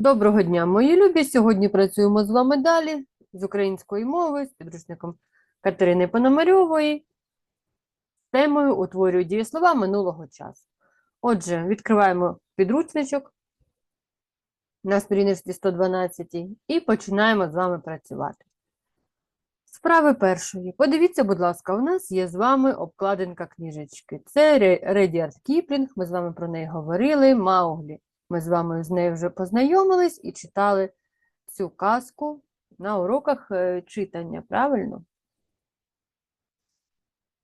Доброго дня, мої любі! Сьогодні працюємо з вами далі з української мови з підручником Катерини Пономарьової з темою утворюю дієслова минулого часу. Отже, відкриваємо підручничок на сторіночці 112 і починаємо з вами працювати. Справи першої. Подивіться, будь ласка, у нас є з вами обкладинка книжечки. Це Ре- Редіард Кіплінг, ми з вами про неї говорили, Мауглі. Ми з вами з нею вже познайомились і читали цю казку на уроках е, читання, правильно?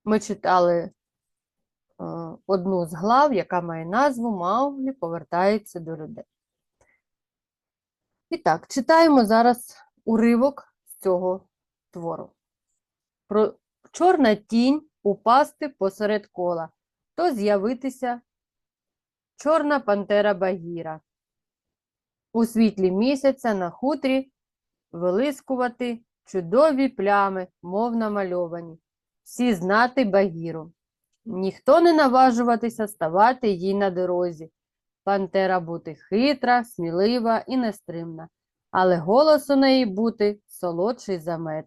Ми читали е, одну з глав, яка має назву Мауглі повертається до людей. І так, читаємо зараз уривок з цього твору. Про чорна тінь упасти посеред кола, то з'явитися Чорна пантера Багіра. У світлі місяця на хутрі вилискувати чудові плями, мов намальовані. Всі знати Багіру. Ніхто не наважуватися ставати їй на дорозі. Пантера бути хитра, смілива і нестримна, але голос у неї бути солодший за мед.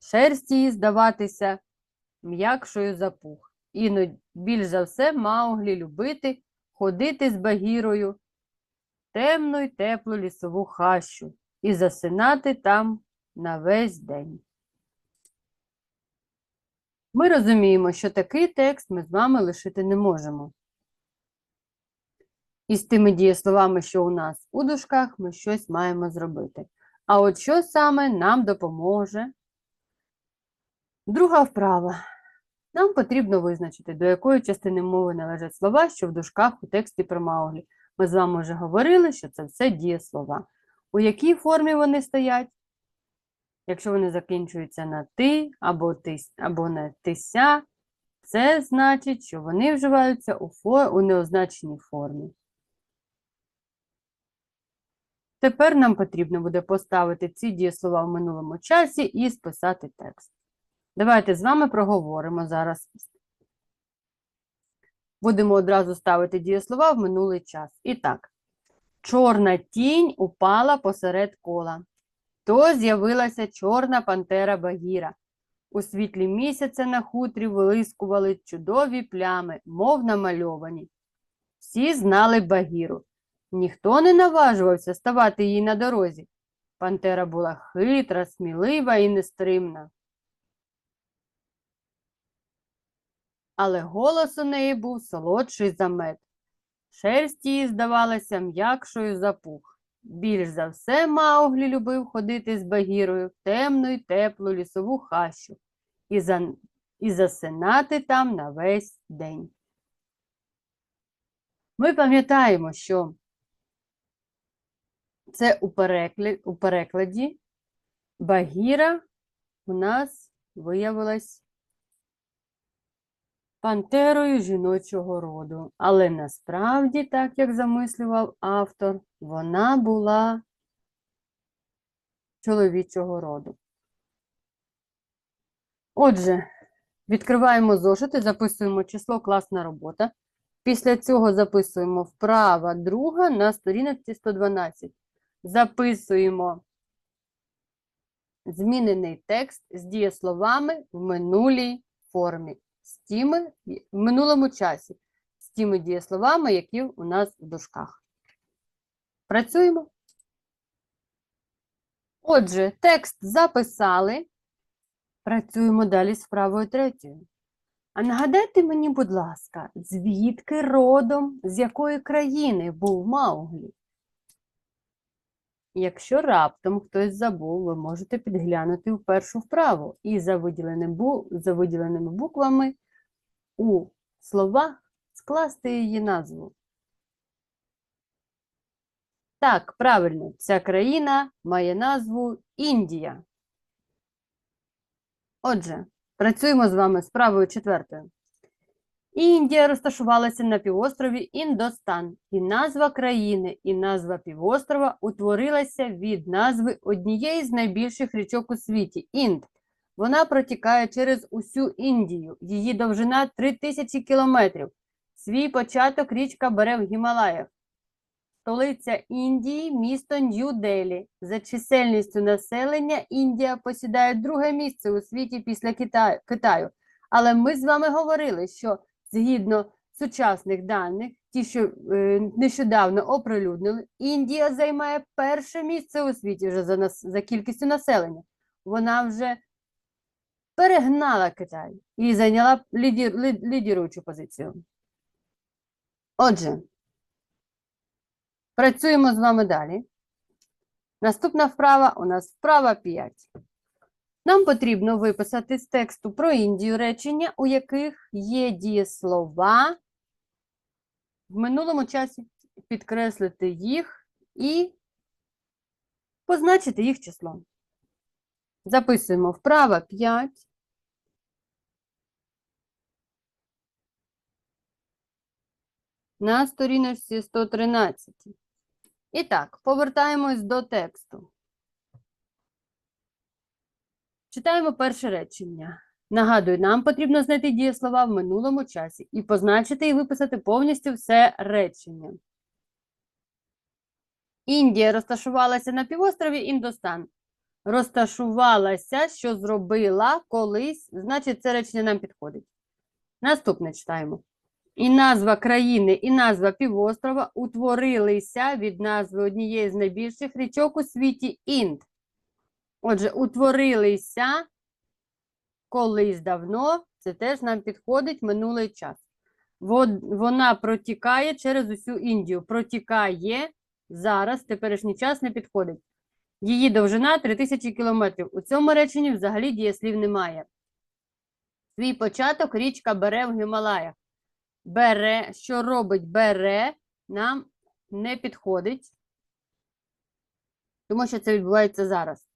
Шерсть її здаватися м'якшою за пух. Іноді більш за все Мауглі любити ходити з Багірою темну й теплу лісову хащу і засинати там на весь день. Ми розуміємо, що такий текст ми з вами лишити не можемо. І з тими дієсловами, що у нас у дужках, ми щось маємо зробити. А от що саме нам допоможе? Друга вправа. Нам потрібно визначити, до якої частини мови належать слова, що в дужках у тексті про Мауглі. Ми з вами вже говорили, що це все дієслова. У якій формі вони стоять? Якщо вони закінчуються на ти або тись, або на тися, це значить, що вони вживаються у, фо... у неозначеній формі. Тепер нам потрібно буде поставити ці дієслова в минулому часі і списати текст. Давайте з вами проговоримо зараз. Будемо одразу ставити дієслова в минулий час. І так, чорна тінь упала посеред кола. То з'явилася чорна пантера Багіра. У світлі місяця на хутрі вилискували чудові плями, мов намальовані. Всі знали Багіру. Ніхто не наважувався ставати їй на дорозі. Пантера була хитра, смілива і нестримна. Але голос у неї був солодший за мед. Шерсть її здавалася м'якшою за пух. Більш за все Мауглі любив ходити з Багірою в темну й теплу лісову хащу і, за... і засинати там на весь день. Ми пам'ятаємо, що це у перекладі, у перекладі Багіра у нас виявилась пантерою жіночого роду. Але насправді, так як замислював автор, вона була чоловічого роду. Отже, відкриваємо зошити, записуємо число класна робота. Після цього записуємо вправа друга на сторінці 112. Записуємо змінений текст з дієсловами в минулій формі з тими в минулому часі, з тими дієсловами, які у нас в дужках. Працюємо. Отже, текст записали. Працюємо далі з вправою третьою. А нагадайте мені, будь ласка, звідки родом, з якої країни був Мауглі? Якщо раптом хтось забув, ви можете підглянути в першу вправу і за виділеними, за виділеними буквами у словах скласти її назву. Так, правильно, ця країна має назву Індія. Отже, працюємо з вами з правою четвертою. Індія розташувалася на півострові Індостан, і назва країни, і назва півострова утворилася від назви однієї з найбільших річок у світі Інд. Вона протікає через усю Індію. Її довжина 3000 кілометрів. Свій початок річка бере в Гімалаях. Столиця Індії, місто Нью-Делі. За чисельністю населення Індія посідає друге місце у світі після Китаю. Але ми з вами говорили, що згідно сучасних даних, ті, що е, нещодавно оприлюднили, Індія займає перше місце у світі вже за, нас, за кількістю населення. Вона вже перегнала Китай і зайняла лідір, лі- лідіруючу позицію. Отже, працюємо з вами далі. Наступна вправа у нас вправа 5. Нам потрібно виписати з тексту про Індію речення, у яких є дієслова в минулому часі, підкреслити їх і позначити їх числом. Записуємо вправа 5. На сторіночці 113. І так, повертаємось до тексту. Читаємо перше речення. Нагадую, нам потрібно знайти дієслова в минулому часі і позначити і виписати повністю все речення. Індія розташувалася на півострові Індостан. Розташувалася, що зробила колись, значить, це речення нам підходить. Наступне читаємо. І назва країни, і назва півострова утворилися від назви однієї з найбільших річок у світі Інд. Отже, утворилися колись давно, це теж нам підходить минулий час. Вона протікає через усю Індію. Протікає зараз, теперішній час не підходить. Її довжина 3000 кілометрів. У цьому реченні взагалі дієслів немає. Свій початок річка бере в Гімалаях. Бере, що робить бере, нам не підходить, тому що це відбувається зараз.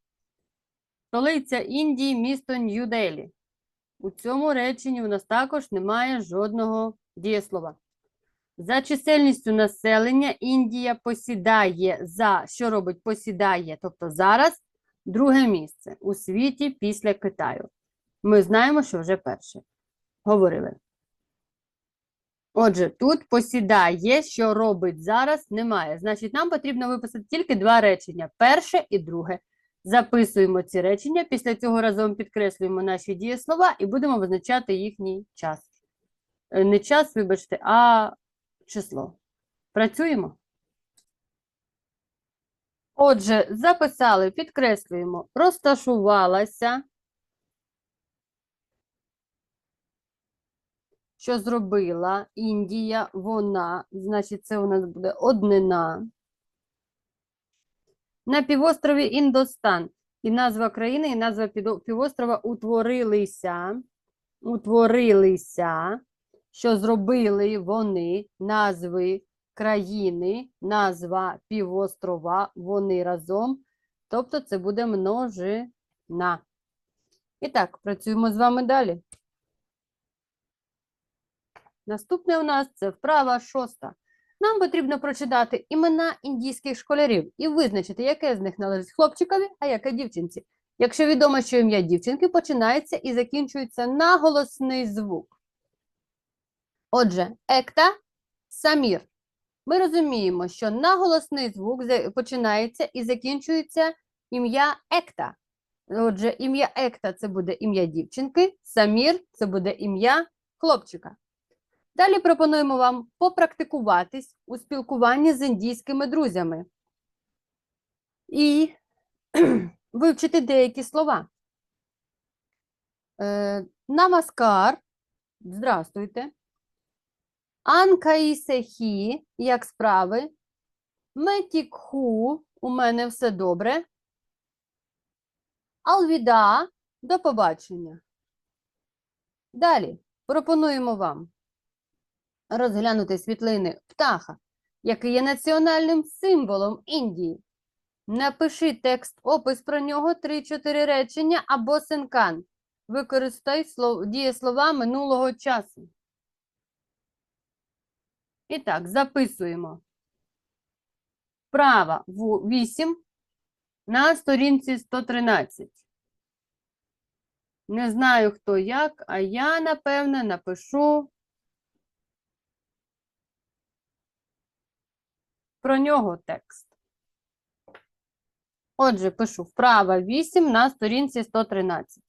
Столиця Індії, місто Нью-Делі. У цьому реченні у нас також немає жодного дієслова. За чисельністю населення Індія посідає за, що робить посідає, тобто зараз, друге місце у світі після Китаю. Ми знаємо, що вже перше. Говорили. Отже, тут посідає, що робить зараз, немає. Значить, нам потрібно виписати тільки два речення: перше і друге. Записуємо ці речення, після цього разом підкреслюємо наші дієслова і будемо визначати їхній час. Е, Не час, вибачте, а число. Працюємо? Отже, записали, підкреслюємо, розташувалася. Що зробила Індія, вона, значить, це у нас буде однина. На півострові Індостан. І назва країни, і назва півострова утворилися. Утворилися. Що зробили вони, назви країни, назва півострова, вони разом. Тобто це буде множина. І так, працюємо з вами далі. Наступне у нас це вправа шоста. Нам потрібно прочитати імена індійських школярів і визначити, яке з них належить хлопчикові, а яке дівчинці. Якщо відомо, що ім'я дівчинки починається і закінчується на голосний звук. Отже, екта самір. Ми розуміємо, що на голосний звук починається і закінчується ім'я екта. Отже, ім'я екта це буде ім'я дівчинки, самір це буде ім'я хлопчика. Далі пропонуємо вам попрактикуватись у спілкуванні з індійськими друзями і вивчити деякі слова. Е, намаскар, здрастуйте. Анкаїсехі, як справи? Метікху, у мене все добре. Алвіда, до побачення. Далі пропонуємо вам розглянути світлини птаха, який є національним символом Індії. Напиши текст, опис про нього 3-4 речення або синкан. Використай слов, дієслова минулого часу. І так, записуємо. Права 8 на сторінці 113. Не знаю, хто як, а я, напевне, напишу про нього текст. Отже, пишу вправа 8 на сторінці 113.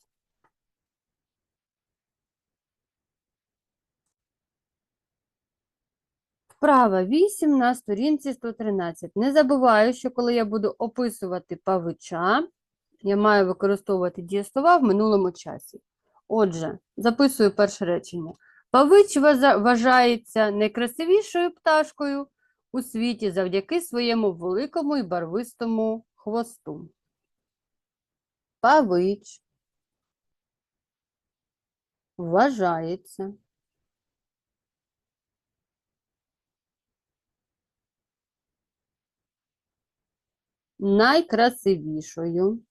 Вправа 8 на сторінці 113. Не забуваю, що коли я буду описувати павича, я маю використовувати дієслова в минулому часі. Отже, записую перше речення. Павич вважається найкрасивішою пташкою у світі завдяки своєму великому і барвистому хвосту. Павич. Вважається. Найкрасивішою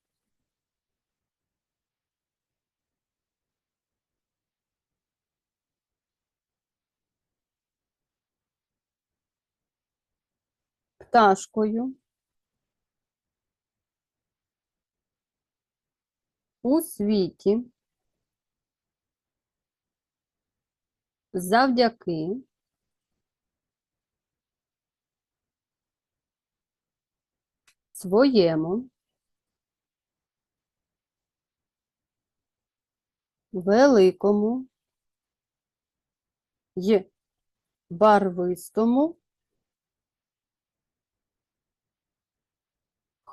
пташкою. У світі. Завдяки. Своєму. Великому. Й. Барвистому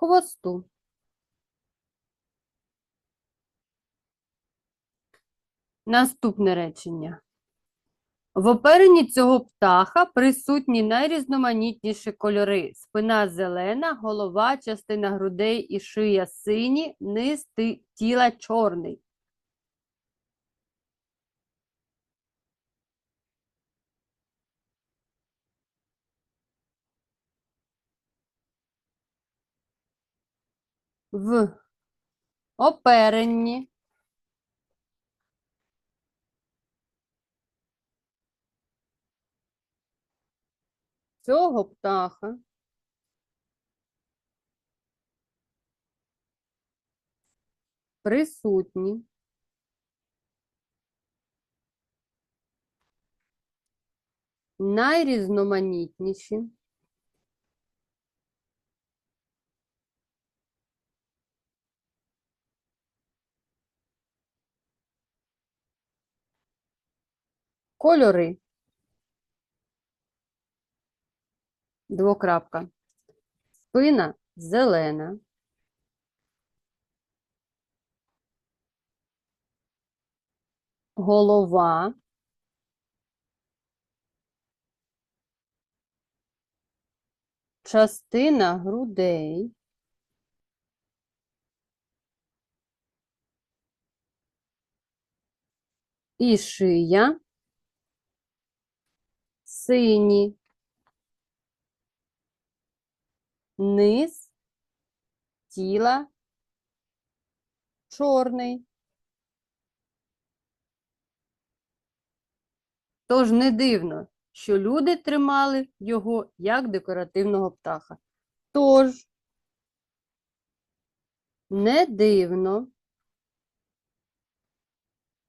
хвосту. Наступне речення. В оперенні цього птаха присутні найрізноманітніші кольори. Спина зелена, голова, частина грудей і шия сині, низ тіла чорний. В оперенні. Цього птаха присутні. Найрізноманітніші кольори. Двокрапка. Спина зелена. Голова. Частина грудей. І шия. Сині. Низ тіла чорний. Тож не дивно, що люди тримали його як декоративного птаха. Тож не дивно,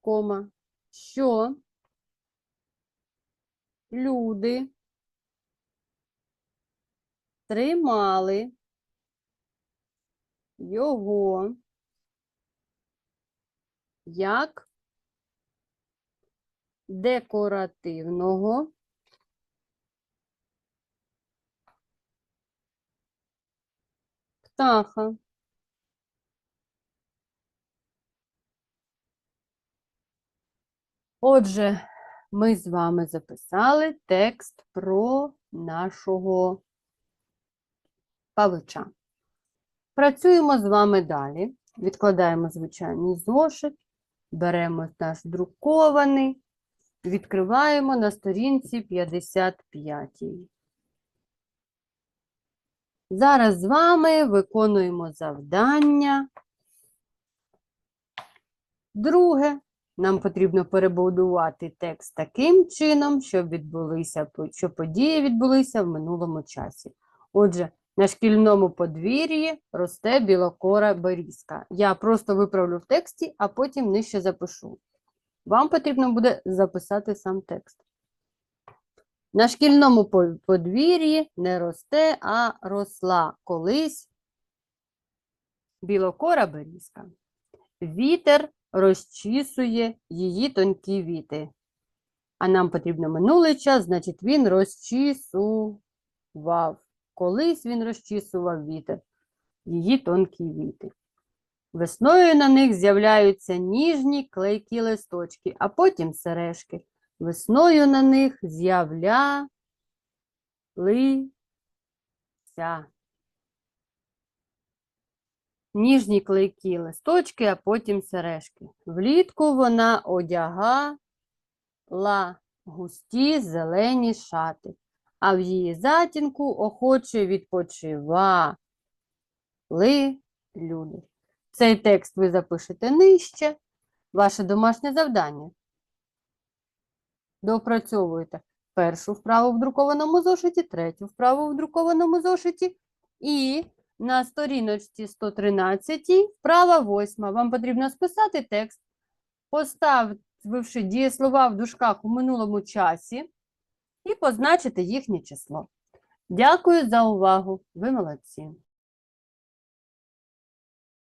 кома, що люди тримали його як декоративного птаха. Отже, ми з вами записали текст про нашого павича. Працюємо з вами далі. Відкладаємо звичайний зошит, беремо наш друкований, відкриваємо на сторінці 55. Зараз з вами виконуємо завдання. Друге, нам потрібно перебудувати текст таким чином, щоб відбулися, щоб події відбулися в минулому часі. Отже, на шкільному подвір'ї росте білокора берізка. Я просто виправлю в тексті, а потім нижче запишу. Вам потрібно буде записати сам текст. На шкільному подвір'ї не росте, а росла колись білокора берізка. Вітер розчісує її тонкі віти. А нам потрібно минулий час, значить, він розчісував. Колись він розчісував вітер, її тонкі віти. Весною на них з'являються ніжні клейкі листочки, а потім сережки. Весною на них з'являлися. Ніжні клейкі листочки, а потім сережки. Влітку вона одягала густі зелені шати, а в її затінку охоче відпочивали люди. Цей текст ви запишете нижче. Ваше домашнє завдання. Доопрацьовуєте першу вправу в друкованому зошиті, третю вправу в друкованому зошиті і на сторіночці 113 вправа 8. Вам потрібно списати текст, поставивши дієслова в дужках у минулому часі і позначити їхнє число. Дякую за увагу. Ви молодці.